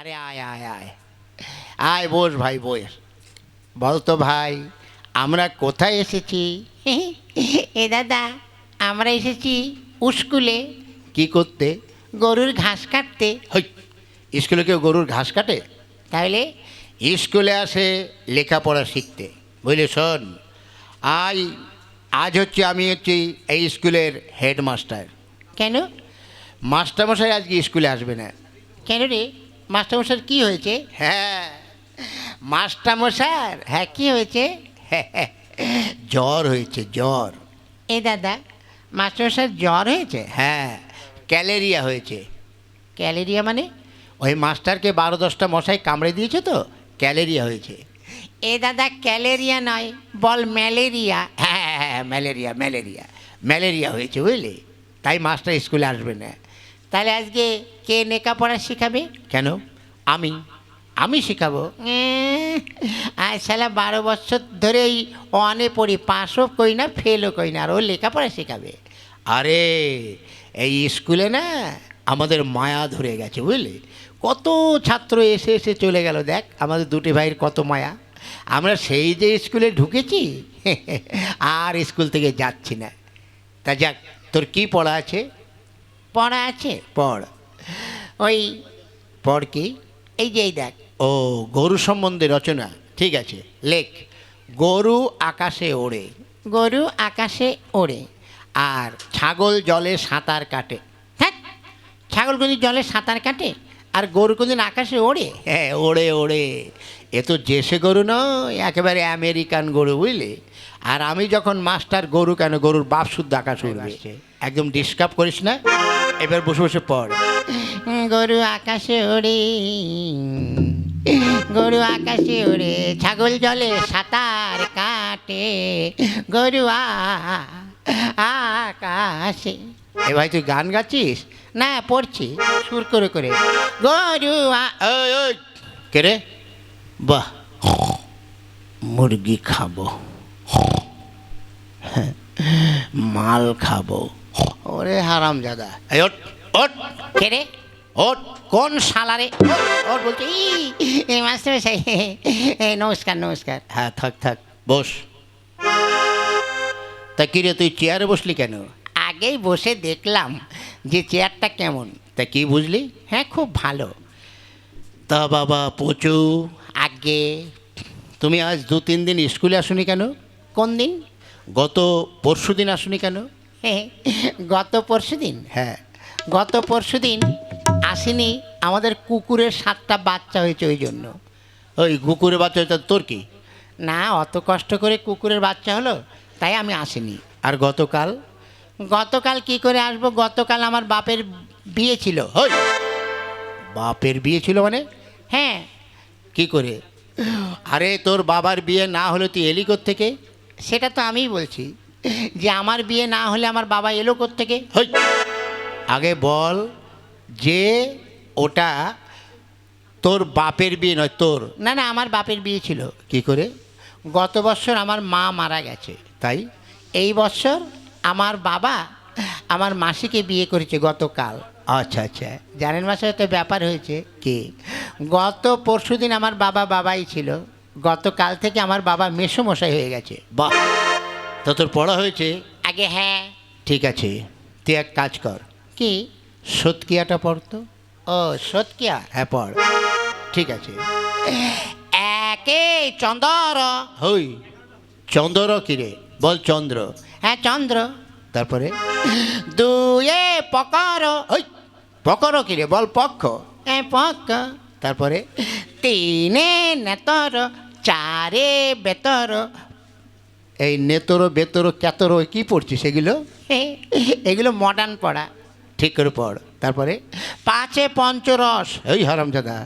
আরে আয় আয় আয়। আয় বস ভাই বস বলতো ভাই আমরা কোথায় এসেছি? এ দাদা আমরা এসেছি স্কুলে। কি করতে? গরুর ঘাস কাটতে। হই স্কুলে কেউ গরুর ঘাস কাটে? তাহলে? স্কুলে আসে লেখাপড়া শিখতে। বুঝলি শোন আজ আজ হচ্ছে আমি হচ্ছি এই স্কুলের হেডমাস্টার। কেন? মাস্টারমশাই আজকে স্কুলে আসবে না। কেন রে? মাস্টারমশার কি হয়েছে? হ্যাঁ মাস্টারমশার হ্যাঁ কি হয়েছে? জ্বর হয়েছে জ্বর। এ দাদা মাস্টারমশার জ্বর হয়েছে? হ্যাঁ ক্যালেরিয়া হয়েছে। ক্যালেরিয়া মানে? ওই মাস্টারকে বারো দশটা মশাই কামড়ে দিয়েছে তো ক্যালেরিয়া হয়েছে। এ দাদা ক্যালেরিয়া নয় বল ম্যালেরিয়া। হ্যাঁ হ্যাঁ, হ্যাঁ ম্যালেরিয়া ম্যালেরিয়া ম্যালেরিয়া হয়েছে বুঝলি? তাই মাস্টার স্কুলে আসবে না। তাহলে আজকে কে লেখাপড়া শেখাবে? কেন? আমি। আমি শেখাবো। আর সালা বারো বছর ধরেই অনে পড়ি পাশও কই না ফেলও কই না আর ও লেখাপড়া শেখাবে। আরে এই স্কুলে না আমাদের মায়া ধরে গেছে বুঝলি? কত ছাত্র এসে এসে চলে গেল দেখ আমাদের দুটি ভাইয়ের কত মায়া। আমরা সেই যে স্কুলে ঢুকেছি আর স্কুল থেকে যাচ্ছি না। তা যাক তোর কী পড়া আছে? পড়া আছে? পড়। ওই পড় কি? এই যে এই দেখ। ও গরু সম্বন্ধে রচনা। ঠিক আছে লেখ। গরু আকাশে ওড়ে। গরু আকাশে ওড়ে। আর ছাগল জলে সাঁতার কাটে। হ্যাঁ ছাগল কোনদিন জলে সাঁতার কাটে? আর গরু কোনদিন আকাশে ওড়ে? হ্যাঁ ওড়ে ওড়ে। এ তো জেসে গরু নয় একেবারে আমেরিকান গরু বুঝলি? আর আমি যখন মাস্টার গরু কেন? গরুর বাপ শুদ্ধ আকাশ উড়বে। একদম ডিস্টার্ব করিস না? এবার বসে বসে পড়। গরু আকাশে ওড়ে গরু আকাশে ওড়ে ছাগল জলে সাঁতার কাটে গরু আ- আকাশে। এ ভাই তুই গান গাচ্ছিস? না পড়ছি সুর করে করে। গরু আ- ওই ওই কে রে? বাহ মুরগি খাব। মাল খাব। ওরে হারাম এই ওট ওট কে রে? ওট কোন শালারে ওর বলছে ই এই মাস্টার এই নমস্কার নমস্কার। হ্যাঁ থাক থাক বস। তা কিরে তুই চেয়ারে বসলি কেন? আগেই বসে দেখলাম যে চেয়ারটা কেমন। তা কি বুঝলি? হ্যাঁ খুব ভালো। তা বাবা পচু। আগে। তুমি আজ দু তিন দিন স্কুলে আসুনি কেন? কোন দিন? গত পরশু দিন আসুনি কেন? গত পরশু দিন হ্যাঁ। গত পরশু দিন আসেনি আমাদের কুকুরের সাতটা বাচ্চা হয়েছে ওই জন্য। ওই কুকুরে বাচ্চা তা তোর কি? না অত কষ্ট করে কুকুরের বাচ্চা হলো তাই আমি আসিনি। আর গতকাল? গতকাল কি করে আসব? গতকাল আমার বাপের বিয়ে ছিল। হই! বাপের বিয়ে ছিল মানে? হ্যাঁ। কি করে? আরে তোর বাবার বিয়ে না হলে তুই এলি থেকে সেটা তো আমিই বলছি। যে আমার বিয়ে না হলে আমার বাবা এলো থেকে হই। আগে বল যে ওটা তোর বাপের বিয়ে নয় তোর। না না আমার বাপের বিয়ে ছিল। কি করে? গত বছর আমার মা মারা গেছে। তাই? এই বছর আমার বাবা আমার মাসিকে বিয়ে করেছে গতকাল। আচ্ছা আচ্ছা। জানেন মাসে তো ব্যাপার হয়েছে। কি? গত পরশু দিন আমার বাবা বাবাই ছিল। গতকাল থেকে আমার বাবা মেসোমশাই হয়ে গেছে। বাহ। তো তোর পড়া হয়েছে? আগে হ্যাঁ। ঠিক আছে তুই এক কাজ কর। কি? সৎকিয়াটা পড়তো ও সৎকিয়া হ্যাঁ পড়। ঠিক আছে। একে চন্দ্র। হই চন্দ্র কিরে বল চন্দ্র। হ্যাঁ চন্দ্র। তারপরে? দুয়ে পকর। ওই পকর কিরে বল পক্ষ। হ্যাঁ পক্ষ। তারপরে? তিনে নেতর চারে বেতর এই নেতর বেতর কেতর কি পড়ছিস সেগুলো এগুলো মডার্ন পড়া। ঠিক করে পড়। তারপরে পাঁচে পঞ্চরস। এই হারামজাদা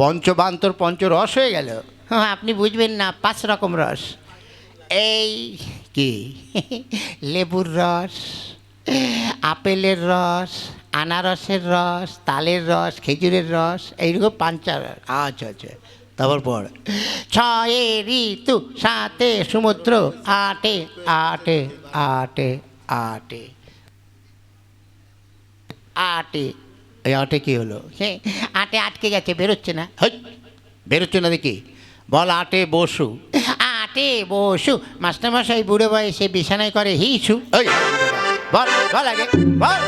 পঞ্চবান্তর পঞ্চরস হয়ে গেল। হ্যাঁ আপনি বুঝবেন না পাঁচ রকম রস। এই কি? লেবুর রস আপেলের রস আনারসের রস তালের রস খেজুরের রস এইরকম পাঞ্চা রস। আচ্ছা আচ্ছা। তারপর পড় ছয়ে ঋতু সাতে সমুদ্র আটে আটে আটে আটে আটে এই আটে কি হলো? হ্যাঁ আটে আটকে গেছে বেরোচ্ছে না। হই বেরোচ্ছে না দেখি। বল আটে বসু। আটে বসু। মাস্টারমশাই বুড়ো বয়সে বিছানায় করে হিসু ওই বল বল আগে বল।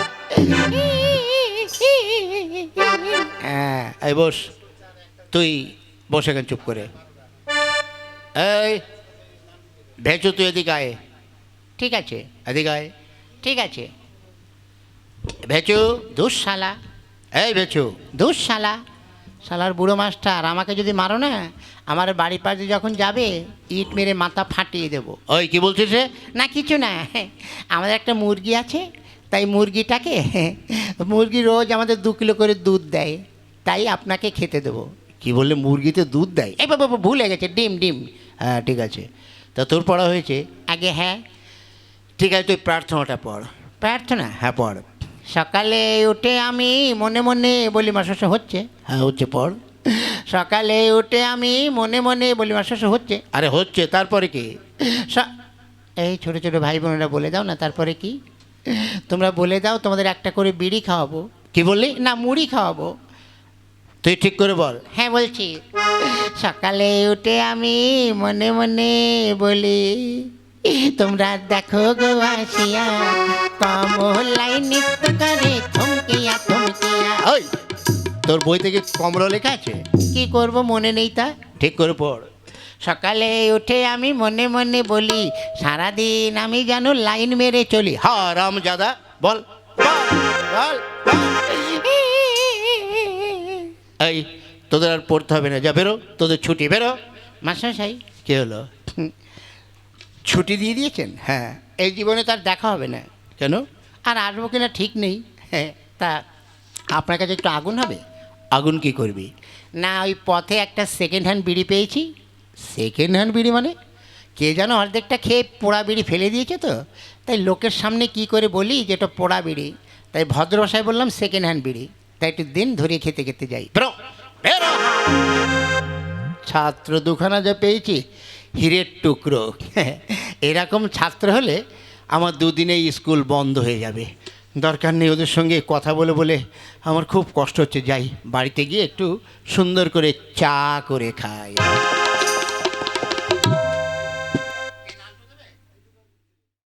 হ্যাঁ এই বস। তুই বসে কেন চুপ করে। এই ভেচু তুই এদিকে আয়। ঠিক আছে, এদিকে আয়। ঠিক আছে। ভেচু দুঃশালা। এই ভেচু দুষ শালা শালার বুড়ো মাস্টার, আমাকে যদি মারো না, আমার বাড়ির পাশে যখন যাবে, ইট মেরে মাথা ফাটিয়ে দেবো। ওই কি বলছিস রে? না, কিছু না। আমাদের একটা মুরগি আছে, তাই মুরগিটাকে, মুরগি রোজ আমাদের দু কিলো করে দুধ দেয়, তাই আপনাকে খেতে দেবো। কি বললে মুরগিতে দুধ দেয়? এই বাবা ভুলে গেছে ডিম ডিম। হ্যাঁ ঠিক আছে। তা তোর পড়া হয়েছে? আগে হ্যাঁ। ঠিক আছে তুই প্রার্থনাটা পড়। প্রার্থনা? হ্যাঁ পড়। সকালে উঠে আমি মনে মনে বলি মাসে হচ্ছে? হ্যাঁ হচ্ছে পড়। সকালে উঠে আমি মনে মনে বলি মাসে হচ্ছে? আরে হচ্ছে তারপরে কি? এই ছোটো ছোটো ভাই বোনেরা বলে দাও না তারপরে কি? তোমরা বলে দাও তোমাদের একটা করে বিড়ি খাওয়াবো। কি বললি? না মুড়ি খাওয়াবো। তুই ঠিক করে বল। হ্যাঁ বলছি। সকালে উঠে আমি মনে মনে বলি তোমরা দেখো গো আসিয়া কমলাই নৃত্য করে থমকিয়া থমকিয়া। ওই তোর বই থেকে কমলা লেখা আছে? কি করব মনে নেই তা? ঠিক করে পড়। সকালে উঠে আমি মনে মনে বলি সারাদিন আমি যেন লাইন মেরে চলি। হা রাম জাদা বল। বল, বল, বল। এই তোদের আর পড়তে হবে না যা বেরো তোদের ছুটি বেরো। মাস্টারমশাই কি হলো? ছুটি দিয়ে দিয়েছেন? হ্যাঁ এই জীবনে তার দেখা হবে না। কেন? আর আসব কিনা ঠিক নেই। হ্যাঁ তা আপনার কাছে একটু আগুন হবে? আগুন কি করবি? না ওই পথে একটা সেকেন্ড হ্যান্ড বিড়ি পেয়েছি। সেকেন্ড হ্যান্ড বিড়ি মানে? কে যেন অর্ধেকটা খেয়ে পোড়া বিড়ি ফেলে দিয়েছে তো। তাই লোকের সামনে কি করে বলি যে এটা পোড়া বিড়ি? তাই ভদ্র ভাষায় বললাম সেকেন্ড হ্যান্ড বিড়ি। তাই একটু দিন ধরিয়ে খেতে খেতে যাই। বেরো। বেরো। ছাত্র দুখানা যা পেয়েছি, হিরের টুকরো। এরকম ছাত্র হলে আমার দুদিনে স্কুল বন্ধ হয়ে যাবে। দরকার নেই ওদের সঙ্গে কথা বলে বলে আমার খুব কষ্ট হচ্ছে। যাই, বাড়িতে গিয়ে একটু সুন্দর করে চা করে খাই।